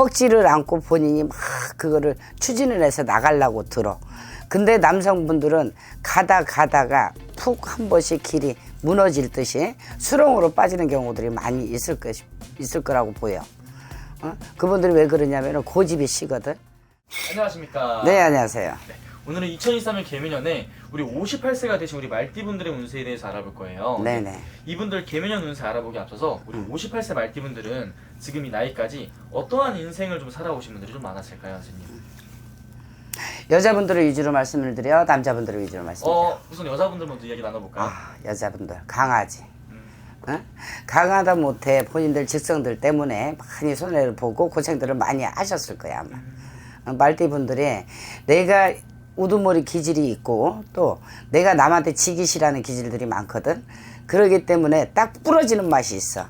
꺾지를 않고 본인이 막 그거를 추진을 해서 나가려고 들어. 근데 남성분들은 가다 가다가 푹 한 번씩 길이 무너질 듯이 수렁으로 빠지는 경우들이 많이 있을 것 있을 거라고 보여. 어? 그분들이 왜 그러냐면 고집이 시거든. 안녕하십니까. 네 안녕하세요. 네. 오늘은 2023년 개묘년에 우리 58세가 되신 우리 말띠분들의 운세에 대해서 알아볼 거예요. 네네. 이분들 개묘년 운세 알아보기 앞서서 우리 58세 말띠분들은 지금 이 나이까지 어떠한 인생을 좀 살아오신 분들이 좀 많았을까요, 선생님? 여자분들을 위주로 말씀을 드려 남자분들을 위주로 말씀드려. 어, 우선 여자분들 먼저 이야기 나눠볼까요? 아 여자분들 강하지. 음. 어? 강하다 못해 본인들 직성들 때문에 많이 손해를 보고 고생들을 많이 하셨을 거야 아마. 어, 말띠분들이 내가 우두머리 기질이 있고 또 내가 남한테 지기 싫어하는 기질들이 많거든. 그러기 때문에 딱 부러지는 맛이 있어.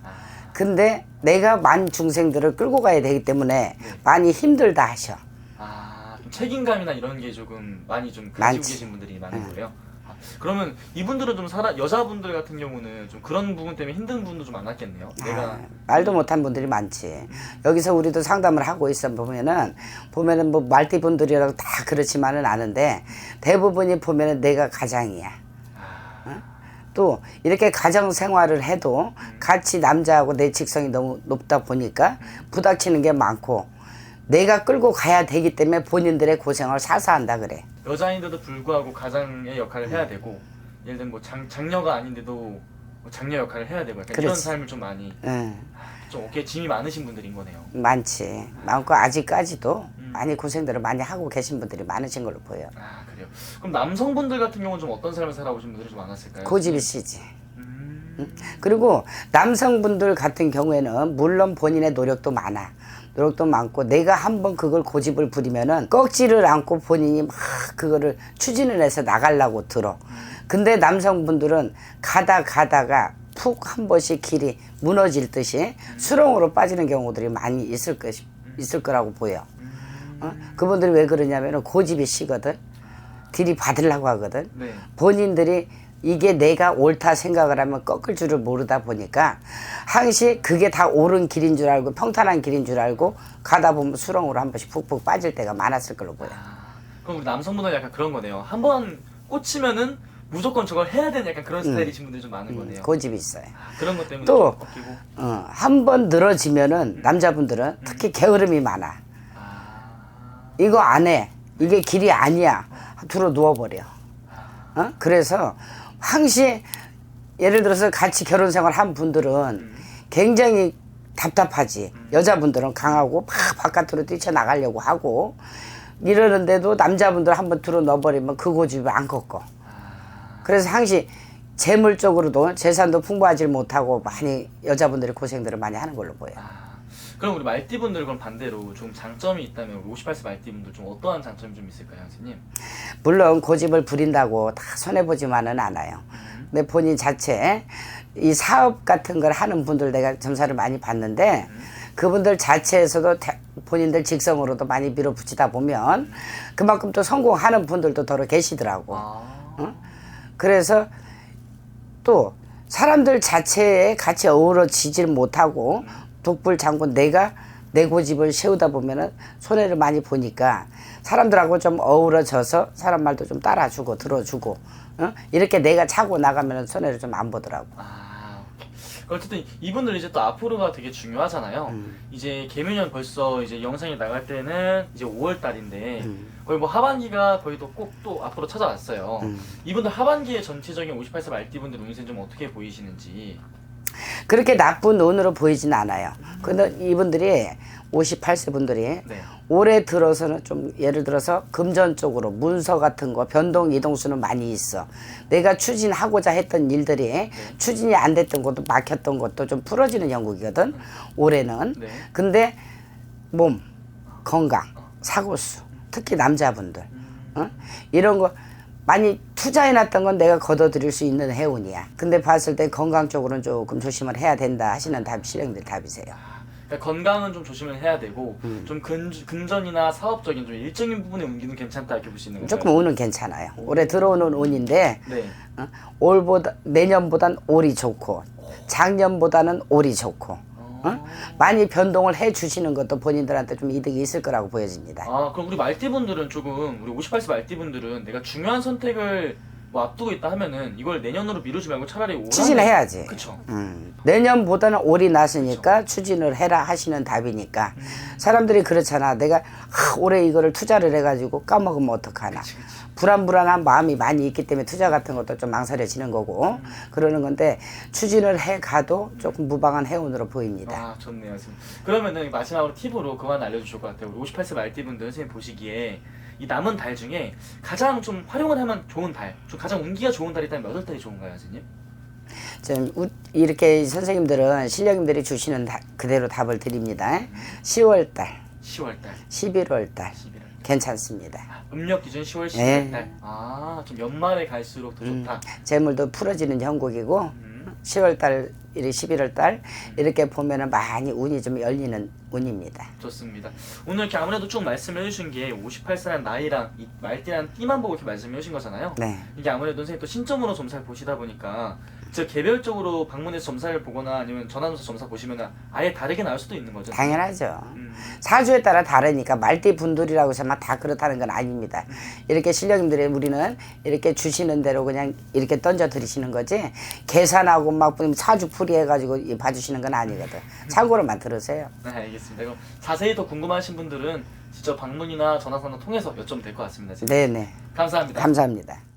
근데 내가 만 중생들을 끌고 가야 되기 때문에 많이 힘들다 하셔. 아, 좀 책임감이나 이런 게 조금 많이 좀 가지고 많지. 계신 분들이 많은 거예요. 아, 그러면 이분들은 좀 살아 여자분들 같은 경우는 좀 그런 부분 때문에 힘든 분도 좀 많았겠네요. 내가 아, 말도 못한 분들이 많지. 여기서 우리도 상담을 하고 있어 보면은 보면은 뭐 말띠 분들이라고 다 그렇지만은 않은데 대부분이 보면은 내가 가장이야. 어? 또 이렇게 가정 생활을 해도 같이 남자하고 내 직성이 너무 높다 보니까 부닥치는 게 많고 내가 끌고 가야 되기 때문에 본인들의 고생을 사사한다 그래. 여자인데도 불구하고 가장의 역할을 해야 되고 예를 들면 뭐 장, 장녀가 아닌데도 뭐 장녀 역할을 해야 되고 약간 이런 그렇지. 삶을 좀 많이 응. 좀 어깨에 짐이 많으신 분들인 거네요. 많지. 많고 아직까지도 많이 고생들을 많이 하고 계신 분들이 많으신 걸로 보여. 아 그래요. 그럼 남성분들 같은 경우는 좀 어떤 삶을 살아오신 분들이 좀 많았을까요? 고집이 시지. 음, 그리고 남성분들 같은 경우에는 물론 본인의 노력도 많아. 노력도 많고 내가 한번 그걸 고집을 부리면은 꺾지를 않고 본인이 막 그거를 추진을 해서 나가려고 들어. 근데 남성분들은 가다 가다가 푹 한 번씩 길이 무너질 듯이 수렁으로 빠지는 경우들이 많이 있을 것 있을 거라고 보여. 어? 그분들이 왜 그러냐면은 고집이 시거든. 들이 받으려고 하거든. 네. 본인들이 이게 내가 옳다 생각을 하면 꺾을 줄을 모르다 보니까 항시 그게 다 옳은 길인 줄 알고 평탄한 길인 줄 알고 가다 보면 수렁으로 한 번씩 푹푹 빠질 때가 많았을 걸로 보여. 그럼 우리 남성분은 약간 그런 거네요. 한 번 꽂히면은 무조건 저걸 해야 되는 약간 그런 스타일이신 분들이 좀 많은 거네요. 고집이 있어요. 아, 그런 것 때문에 또- 좀 꺾이고. 어, 한 번 늘어지면은 남자분들은 특히 게으름이 많아. 아, 이거 안 해. 이게 길이 아니야. 들어 누워버려. 어? 그래서 항시 예를 들어서 같이 결혼 생활 한 분들은 굉장히 답답하지. 여자분들은 강하고 막 바깥으로 뛰쳐나가려고 하고 이러는데도 남자분들 한번 들어 넣어버리면 그 고집이 안 꺾어. 그래서 항시 재물적으로도 재산도 풍부하지 못하고 많이 여자분들이 고생들을 많이 하는 걸로 보여. 아. 그럼 우리 말띠분들 그럼 반대로 좀 장점이 있다면 우리 58세 말띠분들 좀 어떠한 장점이 좀 있을까요, 선생님? 물론 고집을 부린다고 다 손해 보지만은 않아요. 근데 본인 자체 이 사업 같은 걸 하는 분들 내가 점사를 많이 봤는데 그분들 자체에서도 대- 본인들 직성으로도 많이 밀어붙이다 보면 그만큼 또 성공하는 분들도 더러 계시더라고. 아, 그래서 또 사람들 자체에 같이 어우러지질 못하고 독불 장군 내가 내 고집을 세우다 보면은 손해를 많이 보니까 사람들하고 좀 어우러져서 사람 말도 좀 따라주고 들어주고 어? 이렇게 내가 차고 나가면은 손해를 좀 안 보더라고. 아, 오케이. 어쨌든 이분들 이제 또 앞으로가 되게 중요하잖아요. 음. 이제 개묘년 벌써 이제 영상이 나갈 때는 이제 5월 달인데 음. 거의 뭐 하반기가 거의 또 꼭 또 앞으로 찾아왔어요. 음. 이분들 하반기에 전체적인 58세 말띠분들 운세 좀 어떻게 보이시는지. 그렇게 나쁜 운으로 보이진 않아요. 근데 이분들이 58세 분들이 네. 올해 들어서는 좀 예를 들어서 금전 쪽으로 문서 같은 거 변동 이동수는 많이 있어. 내가 추진하고자 했던 일들이 추진이 안 됐던 것도 막혔던 것도 좀 풀어지는 형국이거든. 올해는. 네. 근데 몸, 건강, 사고수, 특히 남자분들 어? 이런 거 많이 투자해놨던 건 내가 걷어들일 수 있는 해운이야. 근데 봤을 때 건강 쪽으로는 조금 조심을 해야 된다 하시는 답 실행들 답이세요. 그러니까 건강은 좀 조심을 해야 되고 음. 좀 근, 금전이나 사업적인 좀 일적인 부분의 운기는 괜찮다 이렇게 있는 건가요? 조금 운은 괜찮아요. 올해 들어오는 운인데 네. 어? 올보다 내년보단 올이 좋고 작년보다는 올이 좋고 어, 어? 많이 변동을 해 주시는 것도 본인들한테 좀 이득이 있을 거라고 보여집니다. 아 그럼 우리 말띠분들은 조금 우리 58세 말띠분들은 내가 중요한 선택을 뭐 앞두고 있다 하면은 이걸 내년으로 미루지 말고 차라리 올해 추진을 해야지. 그쵸 음. 내년보다는 올이 났으니까 추진을 해라 하시는 답이니까 사람들이 그렇잖아. 내가 아, 올해 이거를 투자를 해가지고 까먹으면 어떡하나. 불안불안한 마음이 많이 있기 때문에 투자 같은 것도 좀 망설여지는 거고 그러는 건데 추진을 해 가도 조금 무방한 해운으로 보입니다. 아 좋네요 그러면은 마지막으로 팁으로 그만 알려주실 것 같아요 우리 58세 말띠분들 선생님 보시기에 이 남은 달 중에 가장 좀 활용을 하면 좋은 달, 좀 가장 운기가 좋은 달이 있다면 몇월 달이 좋은가요, 선생님? 좀 우- 이렇게 선생님들은 실력님들이 주시는 다- 그대로 답을 드립니다. 10월 달, 10월 달, 11월 달 11월. 괜찮습니다. 아, 음력 기준 10월 11월 네. 달. 아, 좀 연말에 갈수록 더 좋다. 재물도 풀어지는 형국이고 음. 10월 달, 11월 달 이렇게 보면은 많이 운이 좀 열리는 운입니다. 좋습니다. 오늘 이렇게 아무래도 쭉 말씀을 해주신 게 58세라는 나이랑 이 말띠라는 띠만 보고 이렇게 말씀해 주신 거잖아요. 네. 이게 아무래도 선생님 또 신점으로 점사를 보시다 보니까 저 개별적으로 방문해서 점사를 보거나 아니면 전화해서 점사 보시면 아예 다르게 나올 수도 있는 거죠. 당연하죠. 음. 사주에 따라 다르니까 말띠 분들이라고 해서만 다 그렇다는 건 아닙니다. 이렇게 실력님들이 우리는 이렇게 주시는 대로 그냥 이렇게 던져 드리시는 거지 계산하고 막 사주 풀이 해가지고 이 봐주시는 건 아니거든. 참고로만 들으세요. 네, 알겠습니다. 그럼 자세히 더 궁금하신 분들은 직접 방문이나 전화선을 통해서 여쭤보면 될 것 같습니다. 네네. 감사합니다. 감사합니다.